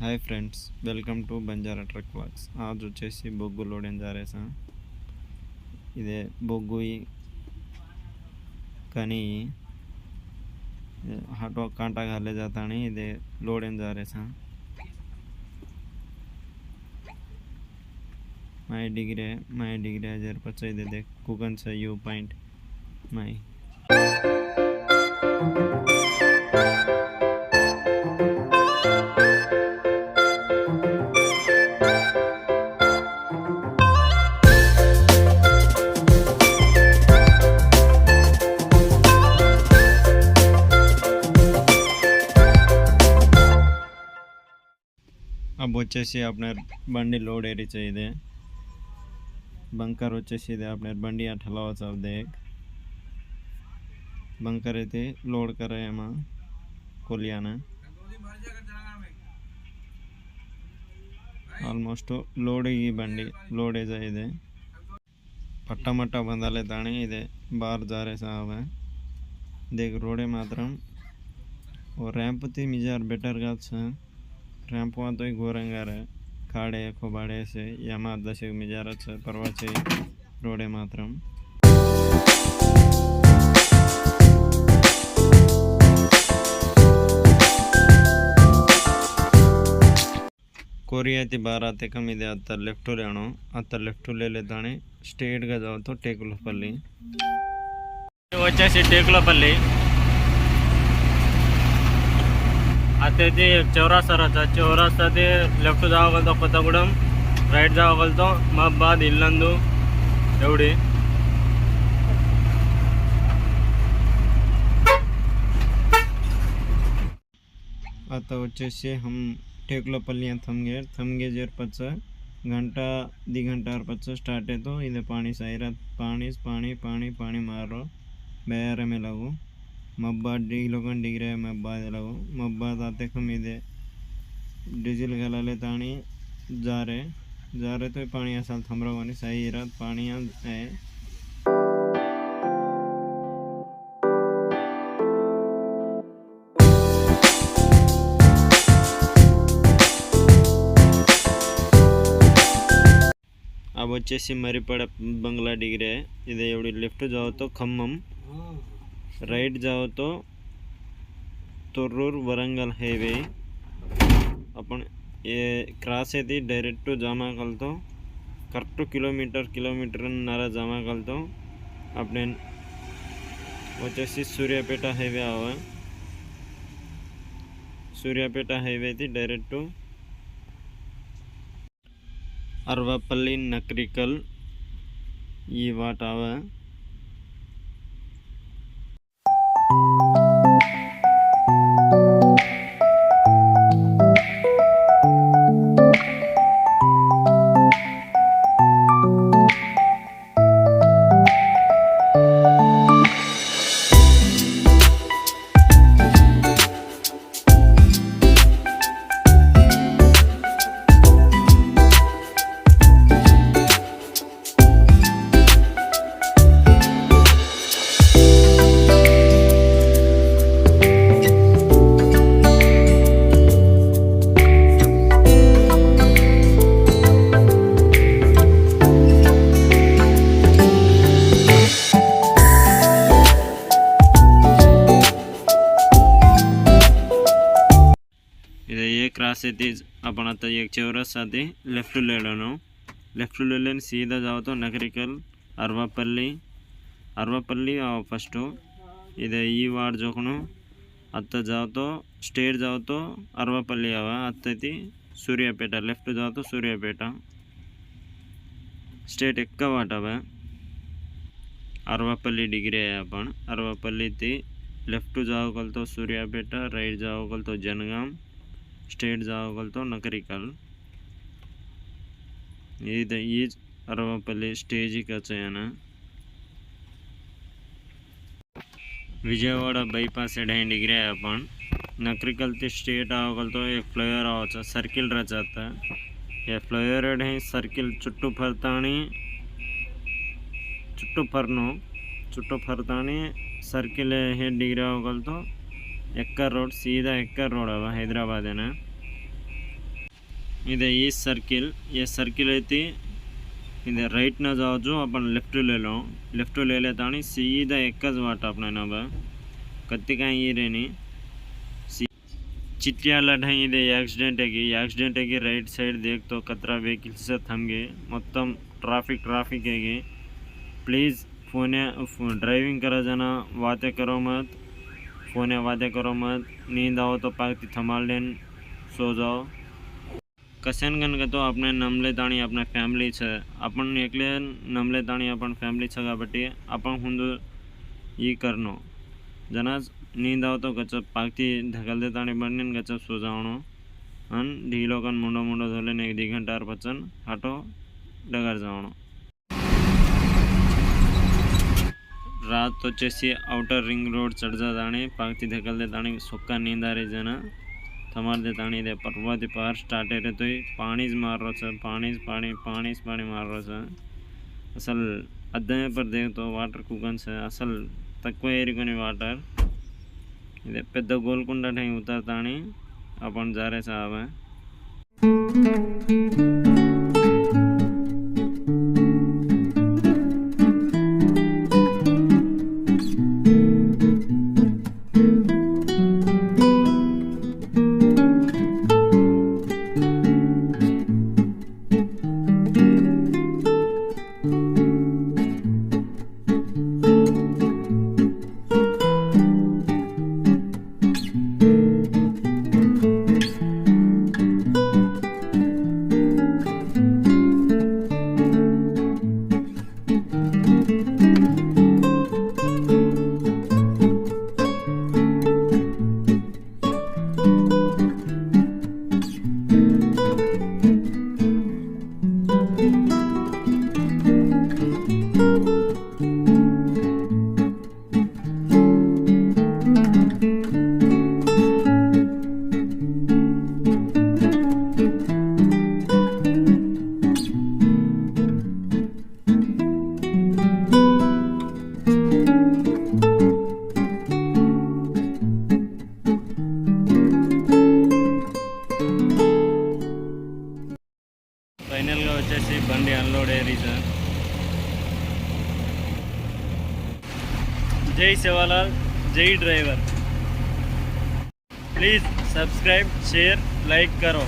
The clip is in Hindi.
Hi friends welcome to Banjara truck walks आज वे बोग लोड इधे बोग हाट कांटा हल्ले जाता इधे लोड माई डिग्री माई डिग्री जरपच इधे कुकन यू पाइंट माई अब वे अपने बं लोड एरीचे बंकर् अपने बं अठला चवदे बंकर लोड कर आलमोस्ट लोड बं लोडेज इे मट बंदे ते बार जारे सावे देख रोडे मात्र और रैंप थी मिजार बेटर का ટ્રામ્પમાં તોય ગોરંગારે કાળે ખોબાળે છે યામાં દશેક મિજારત છે પરવા છે રોડે માત્રમ ಕೊರಿಯಾತಿ ಭಾರತ ಕಮ್ಮಿದೆ ಹತ್ತರ ಲೆಫ್ಟು ರೇಣು ಹತ್ತರ ಲೆಫ್ಟು ಲೇದಾಣೆ ಸ್ಟೇಟ್ ಗದವತ್ತು ಟೇಕುಲಪಲ್ಲಿ వచ్చేసి టేకులపల్లి అతది చౌరాస్తా రాత చౌరాస్తా అయితే లెఫ్ట్ దావగలుగుతాం కొత్తగూడెం రైట్ దావగలుగుతాం మహబాద్ ఇల్లందు ఎవడి అత వచ్చేసి హమ్ టేకులపల్లి थमगे थमगे जेर पच घंटा दी घंटा और पच स्टार्ट है तो इधर पानी सही रहा पानी पानी पानी पानी ಮಬ್ಬ ಡಿಗ್ಲೊಕೊಂಡು ಡಿಗ್ರಿ ಮಬ್ಬ ಎಲಾಗು ಮಬ್ಬ आते कम इधे डीजल गलाले तानी जा रहे जा रहे तो पानी असल थम रहा वानी सही रहा पानी है अब వచ్చేసి మరిపడ बंगला डिग्री है इधे एवढी लेफ्ट जाओ तो खम्मम रईट जाओ तो तुर्रूर वरंगल हाईवे। अपन ये क्रॉस है थी डायरेक्ट टू जामा कल तो करक्ट किलोमीटर किलोमीटर नारा जामा कल तो अपने वे सूर्यापेटा हाईवे आवा सूर्यापेटा हाईवे थी डायरेक्ट टू अरवापल्ली नक्रिकल ये वाट आवा ये क्रॉस है तीज अपन आता एक चौरस आते लेफ़्ट ले लेनो लेफ़्ट ले लेने सीधा जाओ तो नगरिकल अरवापल्ली अरवापल्ली आओ फ़र्स्ट इधर ई वार्ड जोखनो अत्त जाओ तो स्ट्रेट जाओ तो अरवापल्ली आवा अत्तति सूर्यापेट लेफ़्ट जाओ तो सूर्यापेट स्ट्रेट एक्क वाट अव अरवापल्ली डिग्री है अपन अरवापल्ली थी लेफ्ट जाओ तो सूर्यापेट राइट जाओ तो जनगाम स्टेट जाओगल तो नकरिकल ఇది ఈ అరవపల్లి స్టేజ్కి వచ్చాయన विजयवाड़ा बाईपास से ढाई डिग्री है अपन नकरिकल से स्टेट आवगल तो एक फ्लायर आवचा सर्किल रचाता ये फ्लायर ढाई सर्किल चुट्टू फरतानी चुट्टू फरनो चुट्टू फरतानी सर्किल हे डिग्री आवगल तो ಎಕ್ಕರ್ ರೋಡ್ ಸೀದಾ ಎಕ್ಕರ್ ರೋಡ್ ಅವ ಹೈದ್ರಾಬಾದೇನ इधर ये सर्किल ये सर्किल है इधर राइट ना जाओ जो अपन लेफ्ट ले लो लेफ्ट ले लेता नहीं सीधा एक ज वाट अपने ना बा कत्ती का ये रहनी चिटिया लढ़ाई ಇದೆ ಆಕ್ಸಿಡೆಂಟ್ ಆಗಿ ಆಕ್ಸಿಡೆಂಟ್ ಆಗಿ ರೈಟ್ ಸೈಡ್ देख तो कतरा व्हीकल्स से थम गए मतलब ट्रैफिक ट्रैफिक है प्लीज़ फोन ड्राइविंग करा जाना बातें करो मत फोने वादे करो मत। नींद आओ तो पागती थमाल लेन सो जाओ। कसेनगन के तो अपने नमले दाणी अपने फैमिली छे। अपन एक नमले दाणी अपन फैमिली छगा बटी अपन हूँ ये करनो। जनाज, नींद आओ तो गचप पागती धकल दे ताणी बन गचप सो जाओ अन ढीलोकन मुंडो मुंडो धोले एक दी घंटा और बचन हटो डगर जाओ रात వచ్చేసి ಔಟರ್ ರಿಂಗ್ ರೋಡ್ ಚಡ್ಜದಾಣೆ ಪಾಕ್ತಿ ಧಕಲ್ದೆ ದಾಣೆ ಸೊಕ್ಕ ನೀಂದಾರೆ ಜನ ತಮಾರ್ದೆ ದಾಣೆ ಇದೆ ಪರ್ವತಿ ಪಾರ್ ಸ್ಟಾರ್ಟ್ అయిపోయి పాణీస్ మారో సార్ పాణీస్ పాణి పాణీస్ పాణి మారో సార్ అసలు అద్దమే పర్ దేగుతో వాటర్ కూకన్ సార్ అసలు తక్కువ ఏరుకొని వాటర్. ఇదే పెద్ద గోల్కొండ ఉతరతాని అప్పుడు జారే సాబా ఫైనల్గా వచ్చేసి బండి అన్లోడ్ అయ్యే సార్ జై శివలాల్ జై driver. Please subscribe share like కరో.